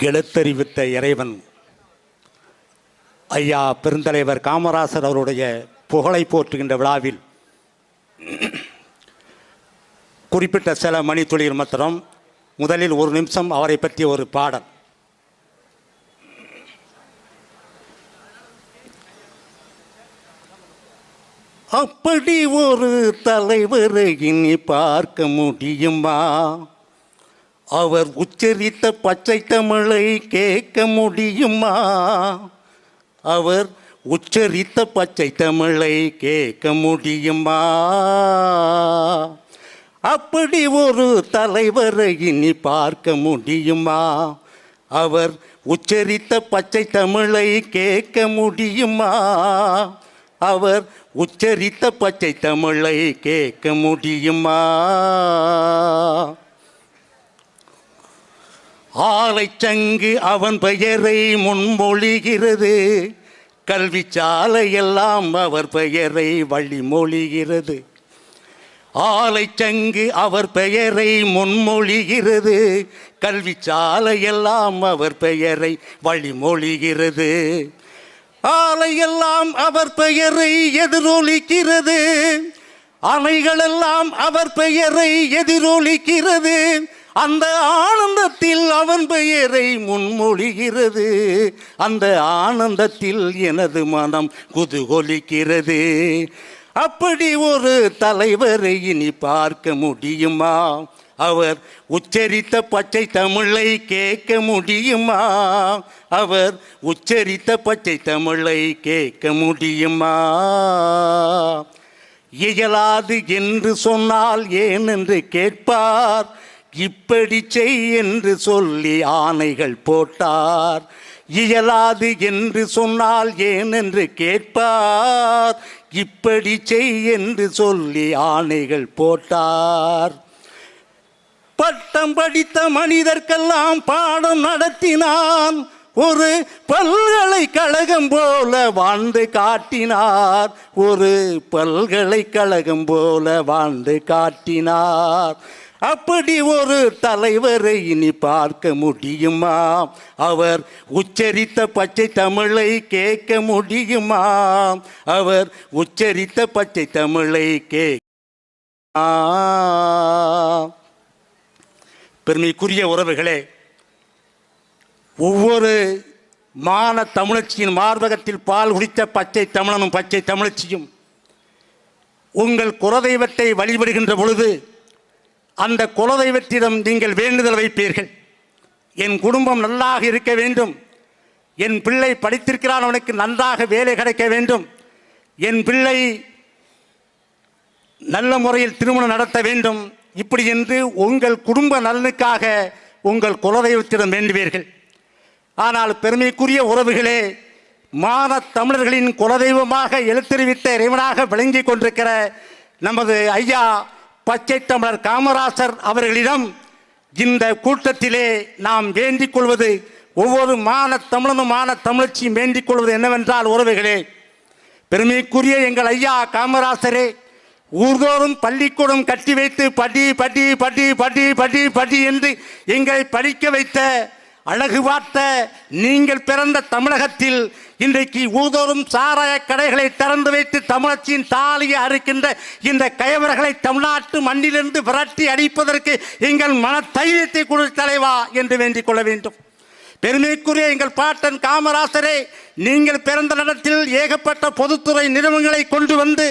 கெழுத்தறிவித்த இறைவன். ஐயா பெருந்தலைவர் காமராசர் அவருடைய புகழை போற்றுகின்ற விழாவில் குறிப்பிட்ட சில மணித்துளிகள் மாத்திரம் முதலில் ஒரு நிமிஷம் அவரை பற்றிய ஒரு பாடல். அப்படி ஒரு தலைவரை இனி பார்க்க முடியுமா? அவர் உச்சரித்த பச்சை தமிழை கேட்க முடியுமா? அவர் உச்சரித்த பச்சை தமிழை கேட்க முடியுமா? அப்படி ஒரு தலைவரை இனி பார்க்க முடியுமா? அவர் உச்சரித்த பச்சை தமிழை கேட்க முடியுமா? அவர் உச்சரித்த பச்சை தமிழை கேட்க முடியுமா? ஆலைச்சங்கு அவன் பெயரை முன்மொழிகிறது. கல்வி சாலையெல்லாம் அவர் பெயரை வழிமொழிகிறது. ஆலைச்சங்கு அவர் பெயரை முன்மொழிகிறது. கல்வி சாலையெல்லாம் அவர் பெயரை வழிமொழிகிறது. ஆலையெல்லாம் அவர் பெயரை எதிரொலிக்கிறது. அணைகளெல்லாம் அவர் பெயரை எதிரொலிக்கிறது. அந்த ஆனந்தத்தில் அவன் பெயரை முன்மொழிகிறது. அந்த ஆனந்தத்தில் எனது மனம் குதுகொலிக்கிறது. அப்படி ஒரு தலைவரை இனி பார்க்க முடியுமா? அவர் உச்சரித்த பச்சை தமிழை கேட்க முடியுமா? அவர் உச்சரித்த பச்சை தமிழை கேட்க முடியுமா? இயலாது என்று சொன்னால் ஏன் என்று கேட்பார்? இப்படி செய் என்று சொல்லி ஆணைகள் போட்டார். இயலாது என்று சொன்னால் ஏன் என்று கேட்பார். இப்படி செய் என்று சொல்லி ஆணைகள் போட்டார். பட்டம் படித்த மனிதர்க்கெல்லாம் பாடம் நடத்தினான். ஒரு பல்கலைக்கழகம் போல வாழ்ந்து காட்டினார். ஒரு பல்கலைக்கழகம் போல வாழ்ந்து காட்டினார். அப்படி ஒரு தலைவரை இனி பார்க்க முடியுமா? அவர் உச்சரித்த பச்சை தமிழை கேட்க முடியுமா? அவர் உச்சரித்த பச்சை தமிழை கேட்க பெருமைக்குரிய உறவுகளே ஒவ்வொரு மான தமிழச்சியின் மார்பகத்தில் பால் குடித்த பச்சை தமிழனும் பச்சை தமிழச்சியும் உங்கள் குலதெய்வத்தை வழிபடுகின்ற பொழுது அந்த குலதெய்வத்திடம் நீங்கள் வேண்டுதல் வைப்பீர்கள். என் குடும்பம் நல்லாக இருக்க வேண்டும். என் பிள்ளை படித்திருக்கிறான் அவனுக்கு நன்றாக வேலை கிடைக்க வேண்டும். என் பிள்ளை நல்ல முறையில் திருமணம் நடத்த வேண்டும். இப்படி என்று உங்கள் குடும்ப நலனுக்காக உங்கள் குலதெய்வத்திடம் வேண்டுவீர்கள். ஆனால் பெருமைக்குரிய உறவுகளே மான தமிழர்களின் குலதெய்வமாக எழுத்தறிவித்த இறைவனாக விளங்கி கொண்டிருக்கிற நமது ஐயா பச்சை தமிழர் காமராசர் அவர்களிடம் இந்த கூட்டத்திலே நாம் வேண்டிக் கொள்வது ஒவ்வொரு மான தமிழனும் மான தமிழச்சியும் வேண்டிக் கொள்வது என்னவென்றால் உறவுகளே பெருமைக்குரிய எங்கள் ஐயா காமராசரே ஊர்தோறும் பள்ளிக்கூடம் கட்டி வைத்து படி படி படி படி படி படி என்று எங்களை படிக்க வைத்த அழகு பார்த்த நீங்கள் பிறந்த தமிழகத்தில் இன்றைக்கு ஊதோறும் சாராய கடைகளை திறந்து வைத்து தமிழச்சியின் தாலியை அறுக்கின்ற இந்த கயவர்களை தமிழ்நாட்டு மண்ணிலிருந்து விரட்டி அடிப்பதற்கு எங்கள் மன தைரியத்தை கொடு தலைவா என்று வேண்டிக் கொள்ள வேண்டும். பெருமைக்குரிய எங்கள் பாட்டன் காமராசரே நீங்கள் பிறந்த நடத்தில் ஏகப்பட்ட பொதுத்துறை நிறுவனங்களை கொண்டு வந்து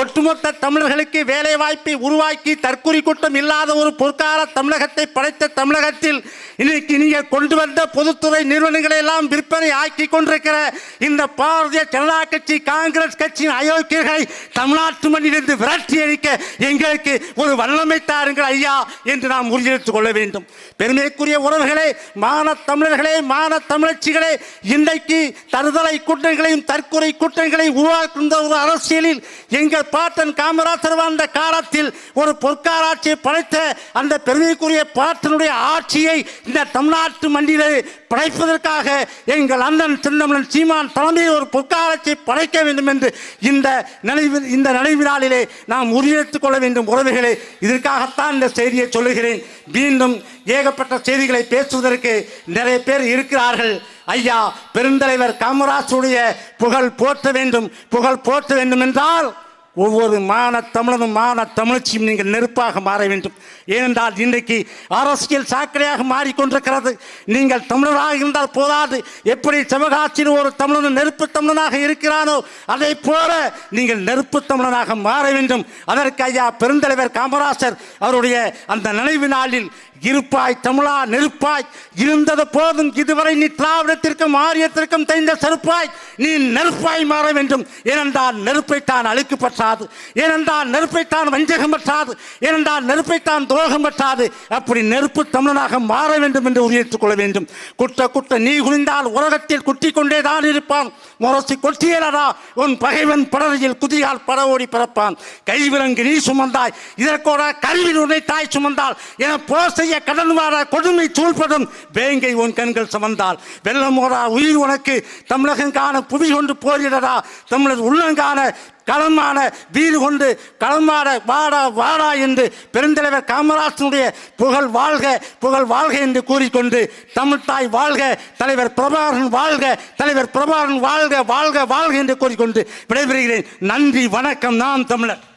ஒட்டுமொத்த தமிழர்களுக்கு வேலை வாய்ப்பை உருவாக்கி தற்கொலை கூட்டம் இல்லாத ஒரு பொற்கால தமிழகத்தை படைத்த தமிழகத்தில் இன்னைக்கு நீங்கள் கொண்டு வந்த பொதுத்துறை நிறுவனங்களை எல்லாம் விற்பனை ஆக்கி கொண்டிருக்கிற இந்த பாரதிய ஜனதா கட்சி காங்கிரஸ் கட்சியின் அயோக்கியர்களை தமிழ்நாட்டு மண்ணிலிருந்து விரட்டி அளிக்க எங்களுக்கு ஒரு வல்லமை தாருங்கள் ஐயா என்று நாம் உறுதியெடுத்துக் கொள்ள வேண்டும். பெருமைக்குரிய உறவுகளே மான தமிழர்களே மான தமிழச்சிகளே இன்றைக்கு தனது விடுதலை கூட்டங்களையும் தற்கொலை கூட்டங்களையும் உருவாக்குகின்ற ஒரு அரசியலில் எங்கள் பாட்டன் காமராசர் வாழ்ந்த காலத்தில் ஒரு பொற்காராட்சியை படைத்த அந்த பெருமைக்குரிய பாட்டனுடைய ஆட்சியை இந்த தமிழ்நாட்டு மண்டியிலே படைப்பதற்காக எங்கள் அண்ணன் சின்னமலன் சீமான் தலைமையில் ஒரு பொற்காராட்சியை படைக்க வேண்டும் என்று இந்த நினைவு இந்த நினைவு நாளிலே நாம் உறுதியெடுத்துக் கொள்ள வேண்டும். உறவுகளே இதற்காகத்தான் இந்த செய்தியை சொல்லுகிறேன். மீண்டும் ஏகப்பட்ட செய்திகளை பேசுவதற்கு நிறைய பேர் இருக்கிறார்கள். ஐயா பெருந்தலைவர் காமராஜுடைய புகழ் போற்ற வேண்டும். புகழ் போற்ற வேண்டும் என்றால் ஒவ்வொரு மான தமிழனும் மான தமிழ்ச்சியும் நீங்கள் நெருப்பாக மாற வேண்டும். ஏனென்றால் இன்றைக்கு அரசியல் சாக்கடையாக மாறிக்கொண்டிருக்கிறது. நீங்கள் தமிழராக இருந்தால் போதாது. எப்படி சிவகாட்சியில் ஒரு தமிழன் நெருப்பு தமிழனாக இருக்கிறானோ அதை போல நீங்கள் நெருப்பு தமிழனாக மாற வேண்டும். அதற்கு ஐயா பெருந்தலைவர் காமராசர் அவருடைய அந்த நினைவு நாளில் இருப்பாய் தமிழா நெருப்பாய். இருந்தது போதும் இதுவரை நீ திராவிடத்திற்கும் ஆரியத்திற்கும் தெரிந்த செருப்பாய். நீ நெருப்பாய் மாற வேண்டும். ஏனென்றால் நெருப்பை தான் அழுக்கு பற்றாது. ஏனென்றால் நெருப்பைத்தான் வஞ்சகம் பற்றாது. ஏனென்றால் நெருப்பைத்தான் துரோகம் பற்றாது. அப்படி நெருப்பு தமிழனாக மாற வேண்டும் என்று உறுதியேற்றுக் கொள்ள வேண்டும். குட்ட குட்ட நீ குனிந்தால் உலகத்தில் குட்டி கொண்டேதான் இருப்பான். முரசி கொட்டியலடா. உன் பகைவன் படரையில் குதிகால் பட ஓடி பிறப்பான். கைவிலங்கு நீ சுமந்தாய். இதற்கோட கல்வி உன்னை தாய் சுமந்தால் என போர் செய்ய கடன் வார கொடுமை சூழ்படும் வேங்கை உன் கண்கள் சுமந்தால் வெள்ளமோரா உயிர் உனக்கு. தமிழகங்கான புவி கொண்டு போரிடடா. தமிழர் உள்ளங்கான களமான வீடு கொண்டு களமாட வாடா வாடா என்று பெருந்தலைவர் காமராஜனுடைய புகழ் வாழ்க புகழ் வாழ்க என்று கூறிக்கொண்டு தமிழ்தாய் வாழ்க தலைவர் பிரபாகரன் வாழ்க தலைவர் பிரபாகரன் வாழ்க வாழ்க வாழ்க என்று கூறிக்கொண்டு விடைபெறுகிறேன். நன்றி வணக்கம். நாம் தமிழர்.